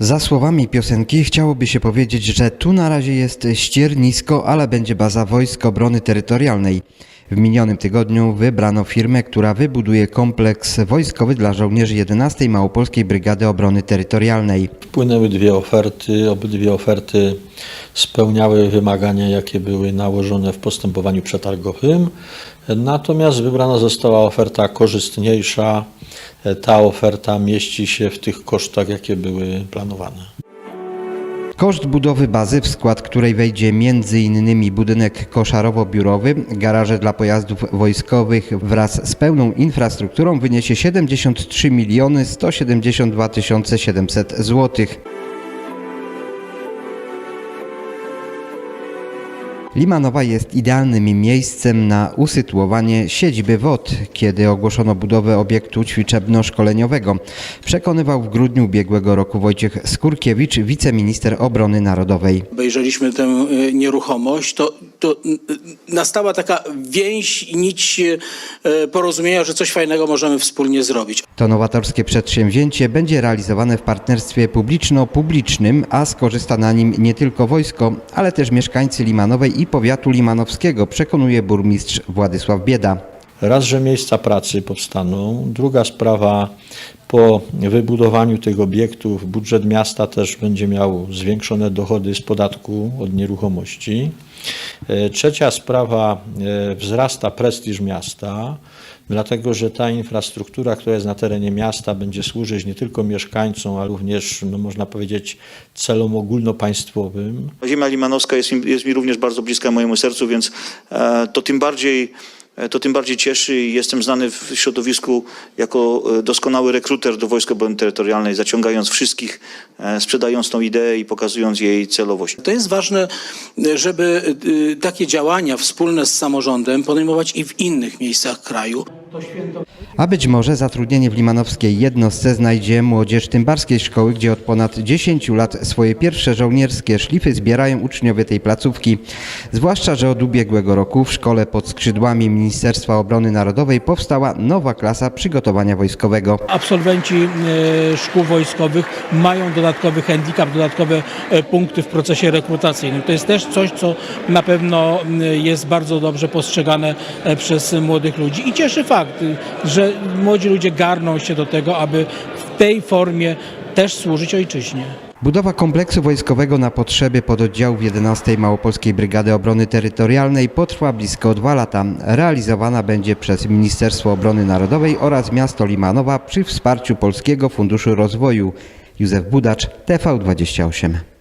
Za słowami piosenki chciałoby się powiedzieć, że tu na razie jest ściernisko, ale będzie baza Wojsk Obrony Terytorialnej. W minionym tygodniu wybrano firmę, która wybuduje kompleks wojskowy dla żołnierzy 11 Małopolskiej Brygady Obrony Terytorialnej. Wpłynęły dwie oferty, obydwie oferty spełniały wymagania, jakie były nałożone w postępowaniu przetargowym, natomiast wybrana została oferta korzystniejsza. Ta oferta mieści się w tych kosztach, jakie były planowane. Koszt budowy bazy, w skład której wejdzie m.in. budynek koszarowo-biurowy, garaże dla pojazdów wojskowych wraz z pełną infrastrukturą wyniesie 73 miliony 172 700 złotych. Limanowa jest idealnym miejscem na usytuowanie siedziby WOT, kiedy ogłoszono budowę obiektu ćwiczebno-szkoleniowego. Przekonywał w grudniu ubiegłego roku Wojciech Skurkiewicz, wiceminister obrony narodowej. obejrzeliśmy tę e, nieruchomość, to, to nastała taka więź i nić e, porozumienia, że coś fajnego możemy wspólnie zrobić. To nowatorskie przedsięwzięcie będzie realizowane w partnerstwie publiczno-publicznym, a skorzysta na nim nie tylko wojsko, ale też mieszkańcy Limanowej i powiatu limanowskiego, przekonuje burmistrz Władysław Bieda. Raz, że miejsca pracy powstaną. Druga sprawa, po wybudowaniu tych obiektów budżet miasta też będzie miał zwiększone dochody z podatku od nieruchomości. E, Trzecia sprawa, e, wzrasta prestiż miasta, dlatego że ta infrastruktura, która jest na terenie miasta, będzie służyć nie tylko mieszkańcom, ale również, no można powiedzieć, celom ogólnopaństwowym. Ziemia limanowska jest, mi- jest mi również bardzo bliska mojemu sercu, więc e, to tym bardziej to tym bardziej cieszy i jestem znany w środowisku jako e, doskonały rekruter do Wojsk Obrony Terytorialnej, zaciągając wszystkich, e, sprzedając tą ideę i pokazując jej celowość. To jest ważne, e, żeby e, takie działania wspólne z samorządem podejmować i w innych miejscach kraju. A być może zatrudnienie w limanowskiej jednostce znajdzie młodzież Tymbarskiej Szkoły, gdzie od ponad 10 lat swoje pierwsze żołnierskie szlify zbierają uczniowie tej placówki. Zwłaszcza, że od ubiegłego roku w szkole pod skrzydłami Ministerstwa Obrony Narodowej powstała nowa klasa przygotowania wojskowego. absolwenci e, szkół wojskowych mają dodatkowy handicap, dodatkowe e, punkty w procesie rekrutacyjnym. To jest też coś, co na pewno m, jest bardzo dobrze postrzegane e, przez młodych ludzi i cieszy fakt, y, że młodzi ludzie garną się do tego, aby w tej formie też służyć ojczyźnie. Budowa kompleksu wojskowego na potrzeby pododdziałów 11 Małopolskiej Brygady Obrony Terytorialnej potrwa blisko dwa lata. Realizowana będzie przez Ministerstwo Obrony Narodowej oraz miasto Limanowa przy wsparciu Polskiego Funduszu Rozwoju. Józef Budacz, TV28.